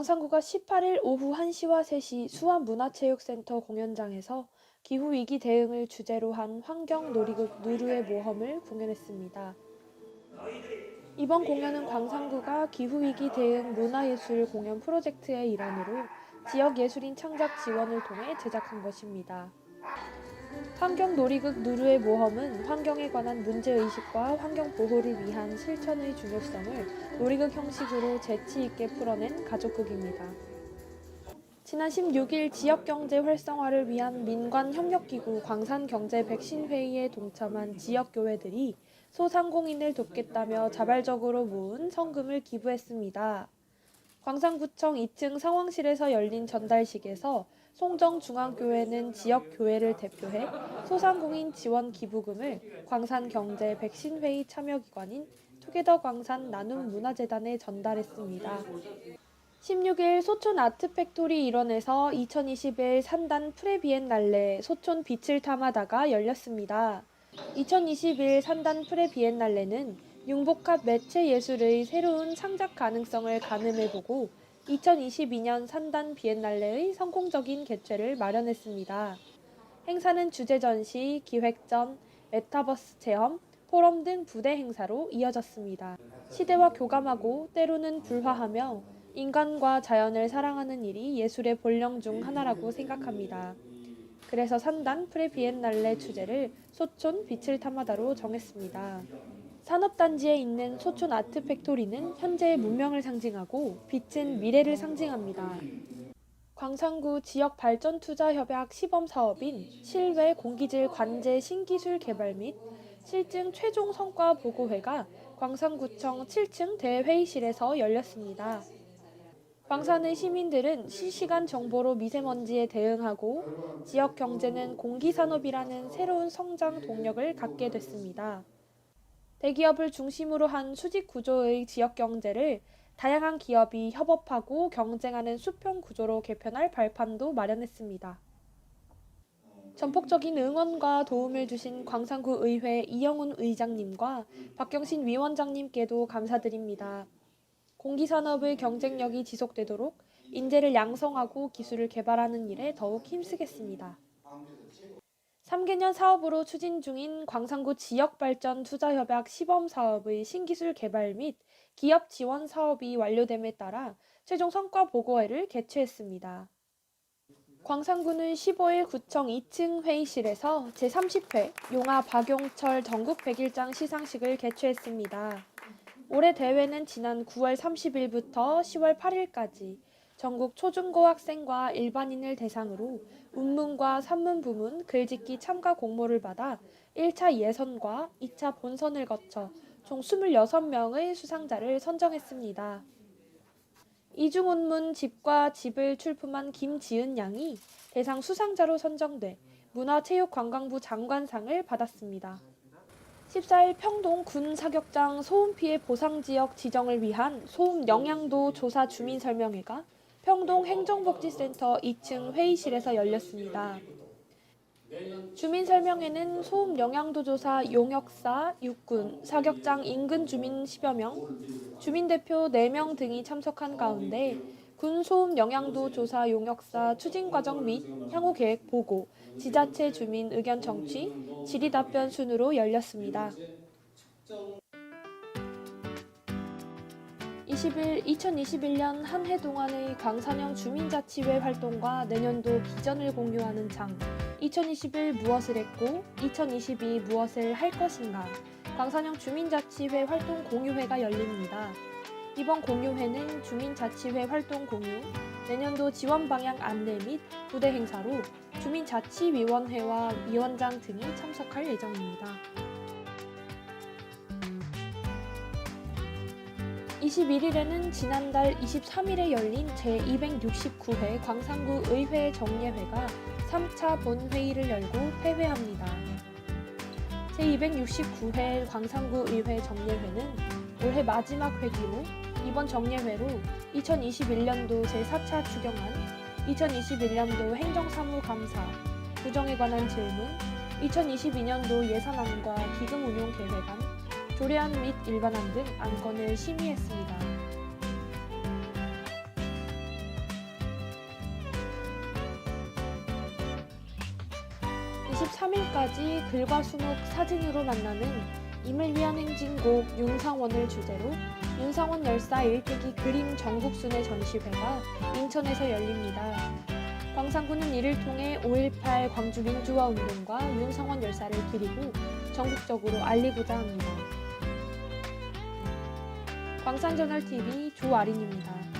광산구가 18일 오후 1시와 3시 수원문화체육센터 공연장에서 기후위기 대응을 주제로 한 환경 놀이극 누르의 모험을 공연했습니다. 이번 공연은 광산구가 기후위기 대응 문화예술 공연 프로젝트의 일환으로 지역예술인 창작 지원을 통해 제작한 것입니다. 환경 놀이극 누르의 모험은 환경에 관한 문제의식과 환경 보호를 위한 실천의 중요성을 놀이극 형식으로 재치있게 풀어낸 가족극입니다. 지난 16일 지역경제 활성화를 위한 민관협력기구 광산경제 백신회의에 동참한 지역교회들이 소상공인을 돕겠다며 자발적으로 모은 성금을 기부했습니다. 광산구청 2층 상황실에서 열린 전달식에서 송정중앙교회는 지역교회를 대표해 소상공인 지원 기부금을 광산경제 백신회의 참여기관인 투게더 광산 나눔 문화재단에 전달했습니다. 16일 소촌 아트팩토리 일원에서 2021 산단 프레비엔날레 소촌 빛을 담아다가 열렸습니다. 2021 산단 프레비엔날레는 융복합 매체 예술의 새로운 창작 가능성을 가늠해보고 2022년 산단 비엔날레의 성공적인 개최를 마련했습니다. 행사는 주제 전시, 기획전, 메타버스 체험, 포럼 등 부대 행사로 이어졌습니다. 시대와 교감하고 때로는 불화하며 인간과 자연을 사랑하는 일이 예술의 본령 중 하나라고 생각합니다. 그래서 산단 프레비엔날레 주제를 소촌 빛을 탐하다로 정했습니다. 산업단지에 있는 소촌 아트 팩토리는 현재의 문명을 상징하고 빛은 미래를 상징합니다. 광산구 지역발전투자협약 시범사업인 실외 공기질 관제 신기술 개발 및 실증 최종 성과 보고회가 광산구청 7층 대회의실에서 열렸습니다. 광산의 시민들은 실시간 정보로 미세먼지에 대응하고 지역 경제는 공기산업이라는 새로운 성장 동력을 갖게 됐습니다. 대기업을 중심으로 한 수직 구조의 지역 경제를 다양한 기업이 협업하고 경쟁하는 수평 구조로 개편할 발판도 마련했습니다. 전폭적인 응원과 도움을 주신 광산구 의회 이영훈 의장님과 박경신 위원장님께도 감사드립니다. 공기산업의 경쟁력이 지속되도록 인재를 양성하고 기술을 개발하는 일에 더욱 힘쓰겠습니다. 3개년 사업으로 추진 중인 광산구 지역발전 투자협약 시범사업의 신기술 개발 및 기업 지원 사업이 완료됨에 따라 최종 성과 보고회를 개최했습니다. 광산구는 15일 구청 2층 회의실에서 제30회 용화 박용철 전국 100일장 시상식을 개최했습니다. 올해 대회는 지난 9월 30일부터 10월 8일까지 전국 초중고 학생과 일반인을 대상으로 운문과 산문 부문 글짓기 참가 공모를 받아 1차 예선과 2차 본선을 거쳐 총 26명의 수상자를 선정했습니다. 이중운문 집과 집을 출품한 김지은 양이 대상 수상자로 선정돼 문화체육관광부 장관상을 받았습니다. 14일 평동 군 사격장 소음 피해 보상 지역 지정을 위한 소음 영향도 조사 주민 설명회가 평동 행정복지센터 2층 회의실에서 열렸습니다. 주민 설명회는 소음 영향도 조사 용역사, 육군, 사격장 인근 주민 10여 명, 주민 대표 4명 등이 참석한 가운데 군 소음 영향도 조사 용역사 추진 과정 및 향후 계획 보고, 지자체 주민 의견 청취, 질의 답변 순으로 열렸습니다. 20일 2021년 한 해 동안의 광산형 주민자치회 활동과 내년도 비전을 공유하는 장2021 무엇을 했고 2022 무엇을 할 것인가 광산형 주민자치회 활동 공유회가 열립니다. 이번 공유회는 주민자치회 활동 공유, 내년도 지원 방향 안내 및 부대 행사로 주민자치위원회와 위원장 등이 참석할 예정입니다. 21일에는 지난달 23일에 열린 제269회 광산구 의회 정례회가 3차 본회의를 열고 폐회합니다. 제269회 광산구 의회 정례회는 올해 마지막 회기로 이번 정례회로 2021년도 제4차 추경안, 2021년도 행정사무감사, 구정에 관한 질문, 2022년도 예산안과 기금 운용 계획안, 조례안 및 일반안 등 안건을 심의했습니다. (23일까지) 글과 수목 사진으로 만나는 임을 위한 행진곡 윤상원을 주제로 윤상원 열사 일대기 그림 전국순회 전시회가 인천에서 열립니다. 광산군은 이를 통해 5.18 광주민주화운동과 윤상원 열사를 기리고 전국적으로 알리고자 합니다. 광산저널TV 조아린입니다.